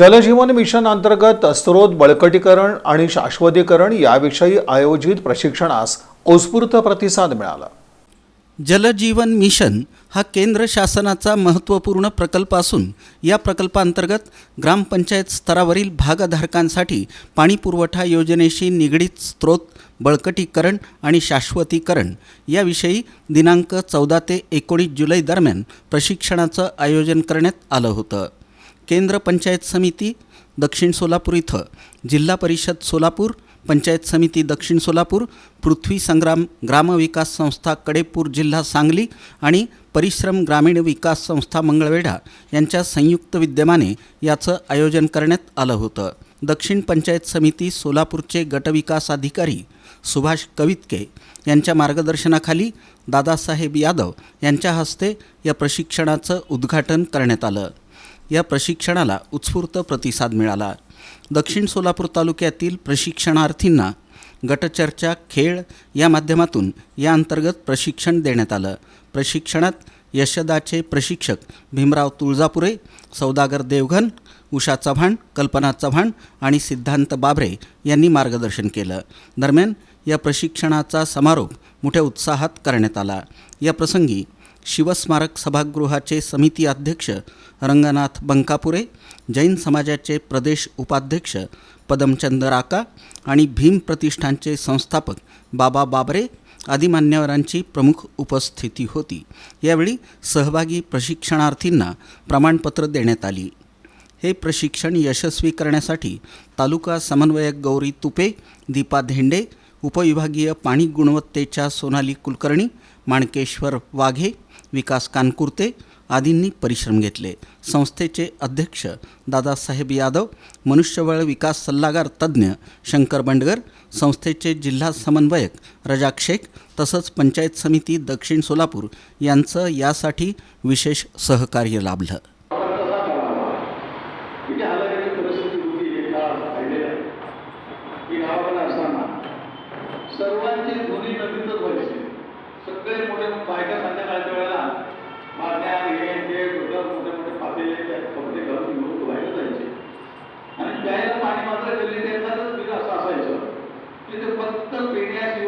जलजीवन mission अंतर्गत स्रोत बळकटीकरण आणि शाश्वतीकरण याविषयी आयोजित प्रशिक्षणास उत्स्फूर्त प्रतिसाद मिळाला. जलजीवन मिशन हा केंद्र शासनाचा महत्त्वपूर्ण प्रकल्प असून या प्रकल्पांतर्गत ग्रामपंचायत स्तरावरील भागधारकांसाठी पाणीपुरवठा योजनेशी निगडीत स्रोत बळकटीकरण आणि शाश्वतीकरण याविषयी दिनांक चौदा ते एकोणीस जुलै दरम्यान प्रशिक्षणाचं आयोजन करण्यात आलं होतं. केंद्र पंचायत समिती दक्षिण सोलापूर इथं. जिल्हा परिषद सोलापूर पंचायत समिती दक्षिण सोलापूर पृथ्वी संग्राम ग्रामविकास संस्था कडेपूर जिल्हा सांगली आणि परिश्रम ग्रामीण विकास संस्था मंगळवेढा यांच्या संयुक्त विद्यमाने याचं आयोजन करण्यात आलं होतं. दक्षिण पंचायत समिती सोलापूरचे गटविकास अधिकारी सुभाष कवितके यांच्या मार्गदर्शनाखाली दादासाहेब यादव यांच्या हस्ते या प्रशिक्षणाचं उद्घाटन करण्यात आलं. या प्रशिक्षणाला उत्स्फूर्त प्रतिसाद मिळाला. दक्षिण सोलापूर तालुक्यातील प्रशिक्षणार्थींना गटचर्चा खेळ या माध्यमातून या अंतर्गत प्रशिक्षण देण्यात आलं. प्रशिक्षणात यशदाचे प्रशिक्षक भीमराव तुळजापुरे सौदागर देवघन उषा चव्हाण कल्पना चव्हाण आणि सिद्धांत बाबरे यांनी मार्गदर्शन केलं. दरम्यान या प्रशिक्षणाचा समारोप मोठ्या उत्साहात करण्यात आला. या प्रसंगी शिवस्मारक सभागृहाचे समिती अध्यक्ष रंगनाथ बंकापुरे जैन समाजाचे प्रदेश उपाध्यक्ष पदमचंद राका आणि भीम प्रतिष्ठानचे संस्थापक बाबा बाबरे आदी मान्यवरांची प्रमुख उपस्थिती होती. यावेळी सहभागी प्रशिक्षणार्थींना प्रमाणपत्र देण्यात आली. हे प्रशिक्षण यशस्वी करण्यासाठी तालुका समन्वयक गौरी तुपे दीपा धेंडे उपविभागीय पाणी गुणवत्तेच्या सोनाली कुलकर्णी माणकेश्वर वाघे विकास कानकुर्ते आदींनी परिश्रम घेतले. संस्थेचे अध्यक्ष दादासाहेब यादव मनुष्यबळ विकास सल्लागार तज्ज्ञ शंकर बंडगर संस्थेचे जिल्हा समन्वयक रजाक शेख तसंच पंचायत समिती दक्षिण सोलापूर यांचं यासाठी विशेष सहकार्य लाभलं. किती सगळे मोठे बायका संध्याकाळच्या वेळेला मारण्या हे ते डोक्यावर मोठे मोठे पातेले कपडे घालून घेऊन धुवायला जायचे. आणि प्यायला पाणी मात्र गल्लीत येतातच बिल असं असायचं की ते फक्त पिण्यास